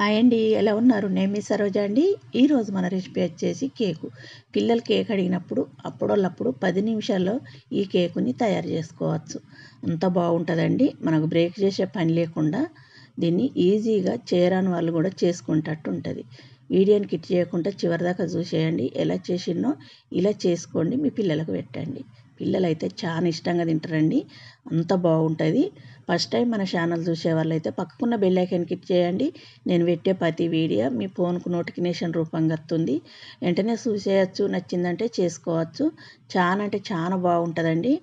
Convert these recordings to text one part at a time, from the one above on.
Hi అండి ఎలా ఉన్నారు? నేను మీ సరోజ అండి. ఈరోజు మన రెసిపీ వచ్చేసి కేకు. పిల్లలు కేక్ అడిగినప్పుడు అప్పుడోళ్ళప్పుడు పది నిమిషాల్లో ఈ కేకుని తయారు చేసుకోవచ్చు. అంత బాగుంటుందండి. మనకు బ్రేక్ చేసే పని లేకుండా దీన్ని ఈజీగా చేయరాని వాళ్ళు కూడా చేసుకుంటట్టు ఉంటుంది. వీడియోని కిట్ చేయకుండా చివరిదాకా చూసేయండి. ఎలా చేసిందో ఇలా చేసుకోండి. మీ పిల్లలకు పెట్టండి. పిల్లలు అయితే చాలా ఇష్టంగా తింటారండి. అంత బాగుంటుంది. ఫస్ట్ టైం మన ఛానల్ చూసే వాళ్ళైతే పక్కకున్న బెల్ ఐకాన్ క్లిక్ చేయండి. నేను పెట్టే ప్రతి వీడియో మీ ఫోన్కు నోటిఫికేషన్ రూపంగా వస్తుంది. వెంటనే చూసేయచ్చు నచ్చిందంటే చేసుకోవచ్చు. చాలా అంటే చాలా బాగుంటుందండి.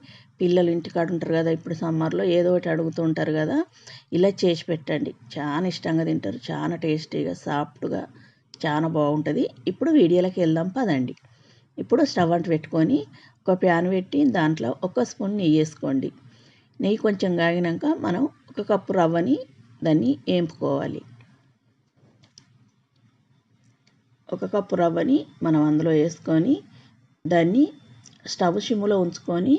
పిల్లలు ఇంటికాడ ఉంటారు కదా ఇప్పుడు సమ్మర్లో ఏదో ఒకటి అడుగుతూ ఉంటారు కదా ఇలా చేసి పెట్టండి. చాలా ఇష్టంగా తింటారు. చాలా టేస్టీగా సాఫ్ట్గా చాలా బాగుంటుంది. ఇప్పుడు వీడియోలోకి వెళ్దాం పదండి. ఇప్పుడు స్టవ్ అంటు పెట్టుకొని ఒక ప్యాన్ పెట్టి దాంట్లో ఒక స్పూన్ నెయ్యి వేసుకోండి. నెయ్యి కొంచెం కాగినాక మనం ఒక కప్పు రవ్వని దాన్ని వేంపుకోవాలి ఒక కప్పు రవ్వని మనం అందులో వేసుకొని దాన్ని స్టవ్ సిమ్లో ఉంచుకొని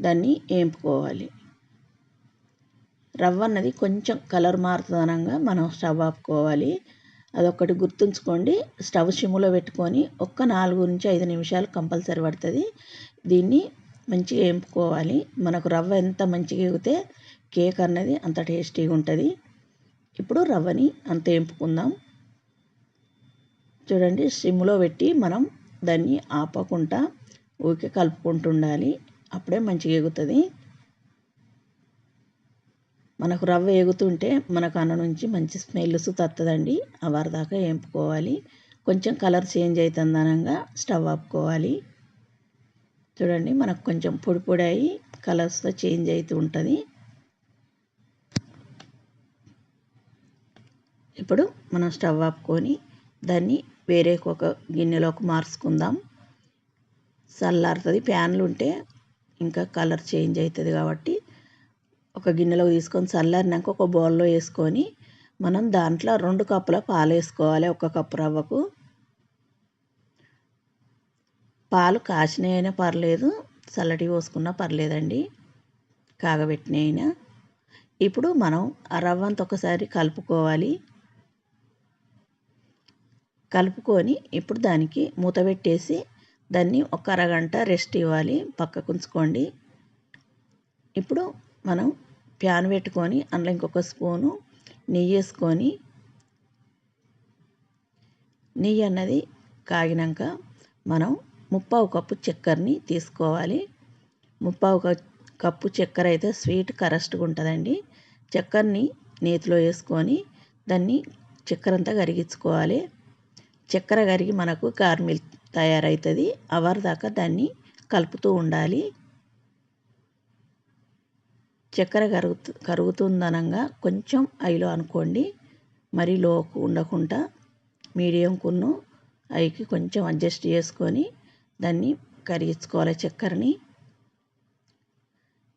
దాన్ని వేంపుకోవాలి రవ్వ అన్నది కొంచెం కలర్ మారుతుందనంగా మనం స్టవ్ ఆపుకోవాలి. అదొక్కటి గుర్తుంచుకోండి. స్టవ్ సిమ్లో పెట్టుకొని ఒక్క నాలుగు నుంచి ఐదు నిమిషాలు కంపల్సరీ పడుతుంది. దీన్ని మంచిగా వేపుకోవాలి మనకు రవ్వ ఎంత మంచిగా ఎగితే కేక్ అన్నది అంత టేస్టీగా ఉంటుంది. ఇప్పుడు రవ్వని అంత వేపుకుందాం చూడండి సిమ్లో పెట్టి మనం దాన్ని ఆపకుండా ఊరికే కలుపుకుంటూ ఉండాలి. అప్పుడే మంచిగా ఎగుతుంది మనకు రవ్వ ఎగుతుంటే మనకు అన్న నుంచి మంచి స్మెల్స్ తత్తదండి ఆ వేపుకోవాలి కొంచెం కలర్ చేంజ్ అవుతుందనంగా స్టవ్ ఆపుకోవాలి. చూడండి మనకు కొంచెం పొడి పొడి అయ్యి కలర్స్తో చేంజ్ అవుతూ ఉంటుంది. ఇప్పుడు మనం స్టవ్ ఆపుకొని దాన్ని వేరే ఒక గిన్నెలోకి మార్చుకుందాం. చల్లారుతుంది ప్యాన్లు ఉంటే ఇంకా కలర్ చేంజ్ అవుతుంది కాబట్టి ఒక గిన్నెలోకి తీసుకొని చల్లారినాక ఒక బౌల్లో వేసుకొని మనం దాంట్లో రెండు కప్పుల పాలు వేసుకోవాలి ఒక కప్పు రవ్వకు. పాలు కాచినైనా పర్లేదు చల్లటి పోసుకున్నా పర్లేదండి కాగబెట్టినైనా ఇప్పుడు మనం ఆ రవ్వంత ఒకసారి కలుపుకోవాలి. కలుపుకొని ఇప్పుడు దానికి మూత పెట్టేసి దాన్ని ఒక అరగంట రెస్ట్ ఇవ్వాలి పక్కకు ఉంచుకోండి. ఇప్పుడు మనం ప్యాన్ పెట్టుకొని అందులో ఇంకొక స్పూను నెయ్యి వేసుకొని నెయ్యి అన్నది కాగినాక మనం ముప్పావు కప్పు చక్కెరని తీసుకోవాలి. ముప్పావు కప్పు చక్కెర అయితే స్వీట్ కరెస్ట్గా ఉంటుందండి. చక్కెరని నేతిలో వేసుకొని దాన్ని చక్కెర అంతా కరిగించుకోవాలి. చక్కెర కరిగి మనకు కార్మిల్ తయారవుతుంది. అవర్ దాకా దాన్ని కలుపుతూ ఉండాలి. చక్కెర కరుగుతు కరుగుతుందనంగా కొంచెం ఐలో అనుకోండి. మరీ లో ఉండకుండా మీడియం కున్ను ఐకి కొంచెం అడ్జస్ట్ చేసుకొని దాన్ని కరిగించుకోవాలి చక్కెరని.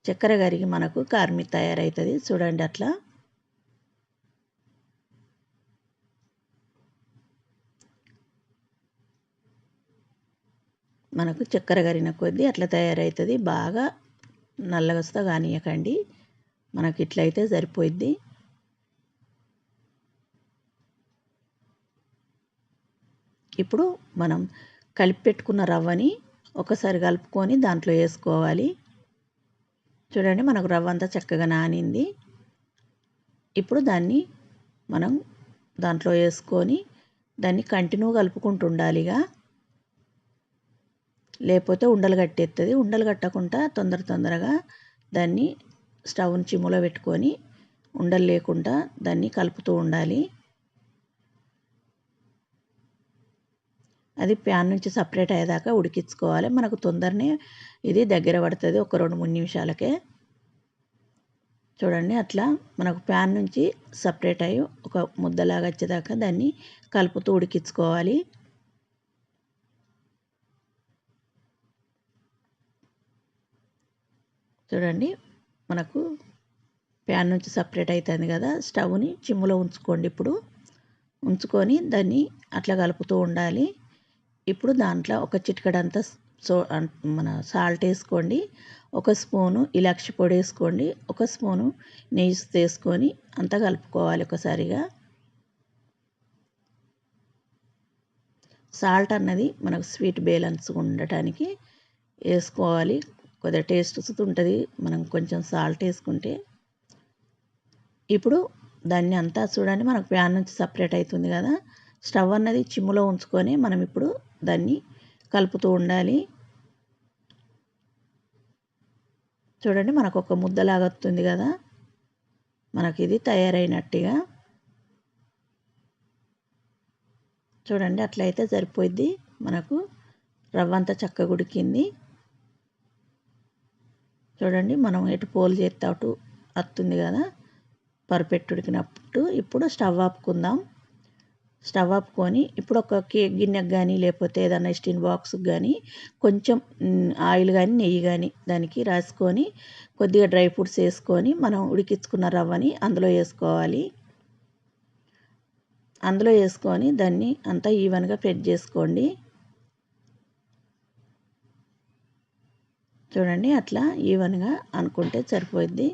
చక్కెర కరిగి మనకు కార్మి తయారవుతుంది చూడండి అట్లా. మనకు చక్కెర కరిగిన కొద్దీ అట్లా తయారవుతుంది బాగా నల్లగస్తా కానియకండి మనకి ఇట్లయితే సరిపోయిద్ది. ఇప్పుడు మనం కలిపి పెట్టుకున్న రవ్వని ఒకసారి కలుపుకొని దాంట్లో వేసుకోవాలి. చూడండి మనకు రవ్వ అంతా చక్కగా నానింది. ఇప్పుడు దాన్ని మనం దాంట్లో వేసుకొని దాన్ని కంటిన్యూ కలుపుకుంటూ ఉండాలిగా. లేకపోతే ఉండలు కట్టేస్తుంది ఉండలు కట్టకుండా తొందర తొందరగా దాన్ని స్టవ్ని చిమ్ములో పెట్టుకొని ఉండలు లేకుండా దాన్ని కలుపుతూ ఉండాలి. అది ప్యాన్ నుంచి సపరేట్ అయ్యేదాకా ఉడికించుకోవాలి. మనకు తొందరనే ఇది దగ్గర పడుతుంది. ఒక రెండు మూడు నిమిషాలకే. చూడండి అట్లా మనకు ప్యాన్ నుంచి సపరేట్ అయ్యి ఒక ముద్దలాగా వచ్చేదాకా దాన్ని కలుపుతూ ఉడికించుకోవాలి. చూడండి మనకు ప్యాన్ నుంచి సపరేట్ అవుతుంది కదా స్టవ్ని చిమ్ములో ఉంచుకోండి ఇప్పుడు. ఉంచుకొని దాన్ని అట్లా కలుపుతూ ఉండాలి. ఇప్పుడు దాంట్లో ఒక చిటికడంతా సో మన సాల్ట్ వేసుకోండి ఒక స్పూను ఇలాక్షి పొడి వేసుకోండి ఒక స్పూను నెయ్యి వేసుకొని అంతా కలుపుకోవాలి ఒకసారిగా. సాల్ట్ అన్నది మనకు స్వీట్ బ్యాలెన్స్ ఉండటానికి వేసుకోవాలి. కొద్దిగా టేస్ట్ ఉంటుంది మనం కొంచెం సాల్ట్ వేసుకుంటే ఇప్పుడు దాన్ని అంతా చూడండి. మనకు ప్యాన్ నుంచి సపరేట్ అవుతుంది కదా. స్టవ్ అన్నది చిమ్ములో ఉంచుకొని మనం ఇప్పుడు దాన్ని కలుపుతూ ఉండాలి. చూడండి మనకు ఒక ముద్దలాగా వస్తుంది కదా. మనకి ఇది తయారైనట్టుగా. చూడండి అట్లయితే సరిపోద్ది మనకు రవ్వ అంతా చక్కగా ఉడికింది. చూడండి మనం ఎటు పోలు చేస్తే అటు వస్తుంది కదా? పర్ఫెక్ట్ ఉడికినప్పుడు ఇప్పుడు స్టవ్ ఆపుకుందాం. స్టవ్ ఆపుకొని ఇప్పుడు ఒక కేక్ గిన్నెకి కానీ లేకపోతే ఏదైనా స్టీన్ బాక్స్కి కానీ కొంచెం ఆయిల్ కానీ నెయ్యి కానీ దానికి రాసుకొని కొద్దిగా డ్రై ఫ్రూట్స్ వేసుకొని మనం ఉడికించుకున్న రవ్వని అందులో వేసుకోవాలి. అందులో వేసుకొని దాన్ని అంతా ఈవెన్గా ఫెడ్ చేసుకోండి. చూడండి అట్లా ఈవెన్గా అనుకుంటే సరిపోయింది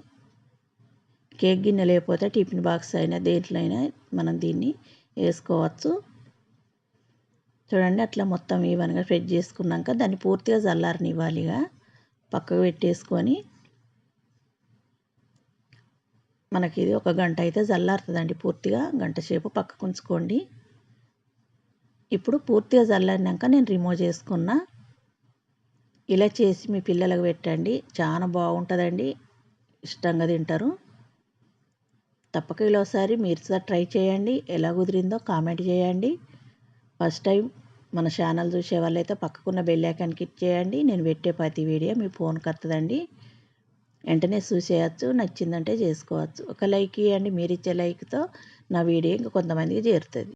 కేక్ గిన్నె లేకపోతే టిఫిన్ బాక్స్ అయినా దేంట్లో అయినా మనం దీన్ని వేసుకోవచ్చు. చూడండి అట్లా మొత్తం ఈవెన్గా స్ప్రెడ్ చేసుకున్నాక దాన్ని పూర్తిగా చల్లారనివ్వాలిగా. పక్కకు పెట్టేసుకొని మనకి ఇది ఒక గంట అయితే చల్లారుతుందండి పూర్తిగా. గంట సేపు పక్కకు ఉంచుకోండి. ఇప్పుడు పూర్తిగా చల్లారినాక నేను రిమూవ్ చేసుకున్నా ఇలా చేసి మీ పిల్లలకు పెట్టండి. చాలా బాగుంటుందండి. ఇష్టంగా తింటారు. తప్పక ఇలా ఒకసారి మీరు సార్ ట్రై చేయండి. ఎలా కుదిరిందో కామెంట్ చేయండి. ఫస్ట్ టైం మన ఛానల్ చూసే వాళ్ళైతే పక్కకున్న బెల్ ఐకాన్ క్లిక్ చేయండి. నేను పెట్టే ప్రతి వీడియో మీ ఫోన్కి వస్తుందండి. వెంటనే చూసేయచ్చు నచ్చిందంటే చేసుకోవచ్చు. ఒక లైక్ ఇవ్వండి మీరు ఇచ్చే లైక్తో నా వీడియో ఇంకా కొంతమందికి చేరుతుంది.